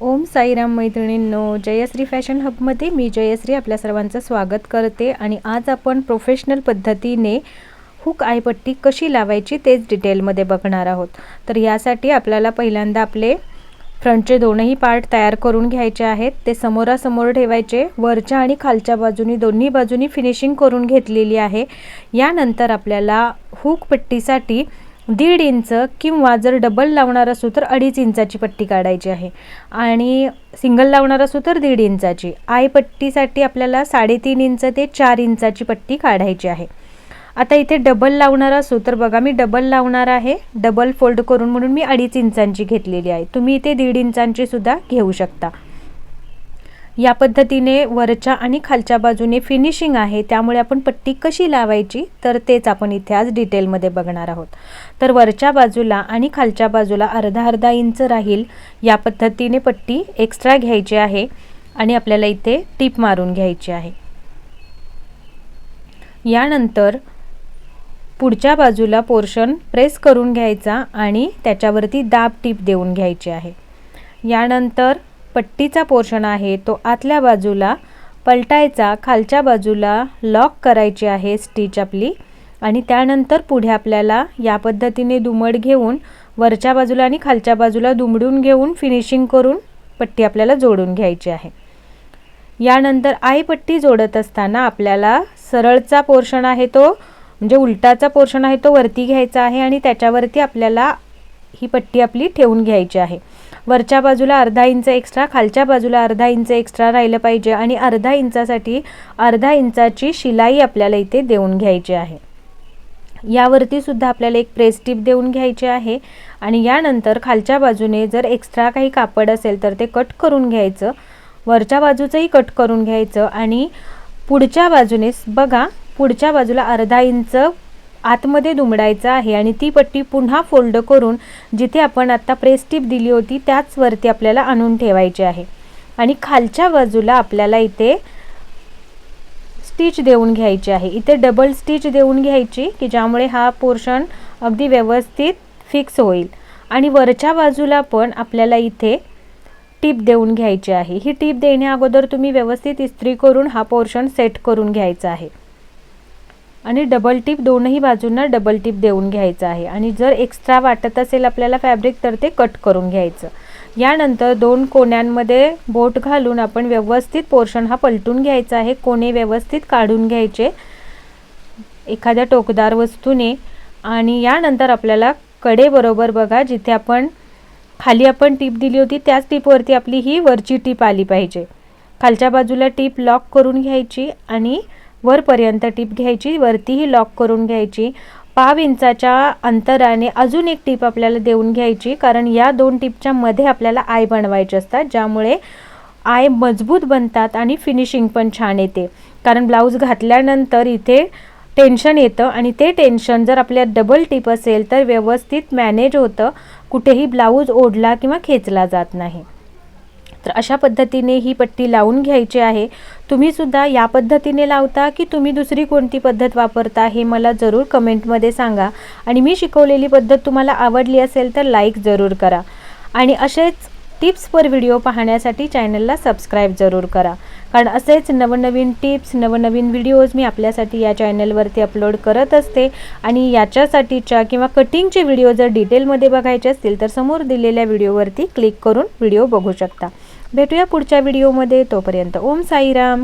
ओम साईराम मैत्रिणींनो जयश्री फॅशन हबमध्ये मी जयश्री आपल्या सर्वांचं स्वागत करते आणि आज आपण प्रोफेशनल पद्धतीने हुक आयपट्टी कशी लावायची तेच डिटेलमध्ये बघणार आहोत. तर यासाठी आपल्याला पहिल्यांदा आपले फ्रंटचे दोनही पार्ट तयार करून घ्यायचे आहेत. ते समोरासमोर ठेवायचे. वरच्या आणि खालच्या बाजूनी दोन्ही बाजूनी फिनिशिंग करून घेतलेली आहे. यानंतर आपल्याला हुक पट्टीसाठी दीड इंच किंवा जर डबल लावणार असू तर अडीच इंचाची पट्टी काढायची आहे. आणि सिंगल लावणार असू तर दीड इंचाची. आय पट्टीसाठी आपल्याला साडेतीन इंच ते चार इंचाची पट्टी काढायची आहे. आता इथे डबल लावणार असू तर बघा मी डबल लावणार आहे. डबल फोल्ड करून म्हणून मी अडीच इंचांची घेतलेली आहे. तुम्ही इथे दीड इंचांची सुद्धा घेऊ शकता. या पद्धतीने वरच्या आणि खालच्या बाजूने फिनिशिंग आहे. त्यामुळे आपण पट्टी कशी लावायची? तर तेच आपण इथे आज डिटेलमध्ये बघणार आहोत. तर वरच्या बाजूला आणि खालच्या बाजूला अर्धा अर्धा इंच राहील. या पद्धतीने पट्टी एक्स्ट्रा घ्यायची आहे आणि आपल्याला इथे टीप मारून घ्यायची आहे. यानंतर पुढच्या बाजूला पोर्शन प्रेस करून घ्यायचा आणि त्याच्यावरती दाब टीप देऊन घ्यायची आहे. यानंतर पट्टीचा पोर्शन आहे तो आतल्या बाजूला पलटायचा खालच्या बाजूला लॉक करायची आहे स्टिच आपली आणि त्यानंतर पुढे आपल्याला या पद्धतीने दुमड घेऊन वरच्या बाजूला आणि खालच्या बाजूला दुमडून घेऊन फिनिशिंग करून पट्टी आपल्याला जोडून घ्यायची आहे. यानंतर आई पट्टी जोडत असताना आपल्याला सरळचा पोर्शन आहे तो म्हणजे उलटाचा पोर्शन आहे तो वरती घ्यायचा आहे आणि त्याच्यावरती आपल्याला ही पट्टी आपली ठेवून घ्यायची आहे. वरच्या बाजूला अर्धा इंच एक्स्ट्रा खालच्या बाजूला अर्धा इंच एक्स्ट्रा राहिलं पाहिजे आणि अर्धा इंचासाठी अर्धा इंचाची शिलाई आपल्याला इथे देऊन घ्यायची आहे. यावरती सुद्धा आपल्याला एक प्रेस टीप देऊन घ्यायची आहे आणि यानंतर खालच्या बाजूने जर एक्स्ट्रा काही कापड असेल तर ते कट करून घ्यायचं. वरच्या बाजूचंही कट करून घ्यायचं आणि पुढच्या बाजूने बघा पुढच्या बाजूला अर्धा इंच आतमध्ये दुमडायचं आहे आणि ती पट्टी पुन्हा फोल्ड करून जिथे आपण आत्ता प्रेस टीप दिली होती त्याचवरती आपल्याला आणून ठेवायची आहे. आणि खालच्या बाजूला आपल्याला इथे स्टिच देऊन घ्यायची आहे. इथे डबल स्टिच देऊन घ्यायची की ज्यामुळे हा पोर्शन अगदी व्यवस्थित फिक्स होईल. आणि वरच्या बाजूला पण आपल्याला इथे टीप देऊन घ्यायची आहे. ही टीप देण्या अगोदर तुम्ही व्यवस्थित इस्त्री करून हा पोर्शन सेट करून घ्यायचा आहे. आणि डबल टीप दोनही बाजूंना डबल टीप देऊन घ्यायचं आहे. आणि जर एक्स्ट्रा वाटत असेल आपल्याला फॅब्रिक तर ते कट करून घ्यायचं. यानंतर दोन कोण्यांमध्ये बोट घालून आपण व्यवस्थित पोर्शन हा पलटून घ्यायचा आहे. कोणे व्यवस्थित काढून घ्यायचे एखाद्या टोकदार वस्तूने. आणि यानंतर आपल्याला कडेबरोबर बघा जिथे आपण खाली आपण टीप दिली होती त्याच टीपवरती आपली ही वरची टीप आली पाहिजे. खालच्या बाजूला टीप लॉक करून घ्यायची आणि वरपर्यंत टीप घ्यायची वरतीही लॉक करून घ्यायची. पाव इंचाच्या अंतराने अजून एक टीप आपल्याला देऊन घ्यायची कारण या दोन टीपच्या मध्ये आपल्याला आय बनवायचे असतात ज्यामुळे आय मजबूत बनतात आणि फिनिशिंग पण छान येते. कारण ब्लाऊज घातल्यानंतर इथे टेन्शन येतं आणि ते टेन्शन जर आपल्या डबल टीप असेल तर व्यवस्थित मॅनेज होतं कुठेही ब्लाऊज ओढला किंवा खेचला जात नाही. तर अशा पद्धतीने ही पट्टी लावून घ्यायची आहे. तुम्हीसुद्धा या पद्धतीने लावता की तुम्ही दुसरी कोणती पद्धत वापरता हे मला जरूर कमेंटमध्ये सांगा. आणि मी शिकवलेली पद्धत तुम्हाला आवडली असेल तर लाईक जरूर करा. आणि असेच टिप्स पर व्हिडिओ पाहण्यासाठी चॅनलला सबस्क्राईब जरूर करा. कारण असेच नवनवीन टिप्स नवनवीन व्हिडिओज मी आपल्यासाठी या चॅनलवरती अपलोड करत असते. आणि याच्यासाठीच्या किंवा कटिंगचे व्हिडिओ जर डिटेलमध्ये बघायचे असतील तर समोर दिलेल्या व्हिडिओवरती क्लिक करून व्हिडिओ बघू शकता. भेटूया पुढच्या व्हिडिओमध्ये. तोपर्यंत ओम साईराम.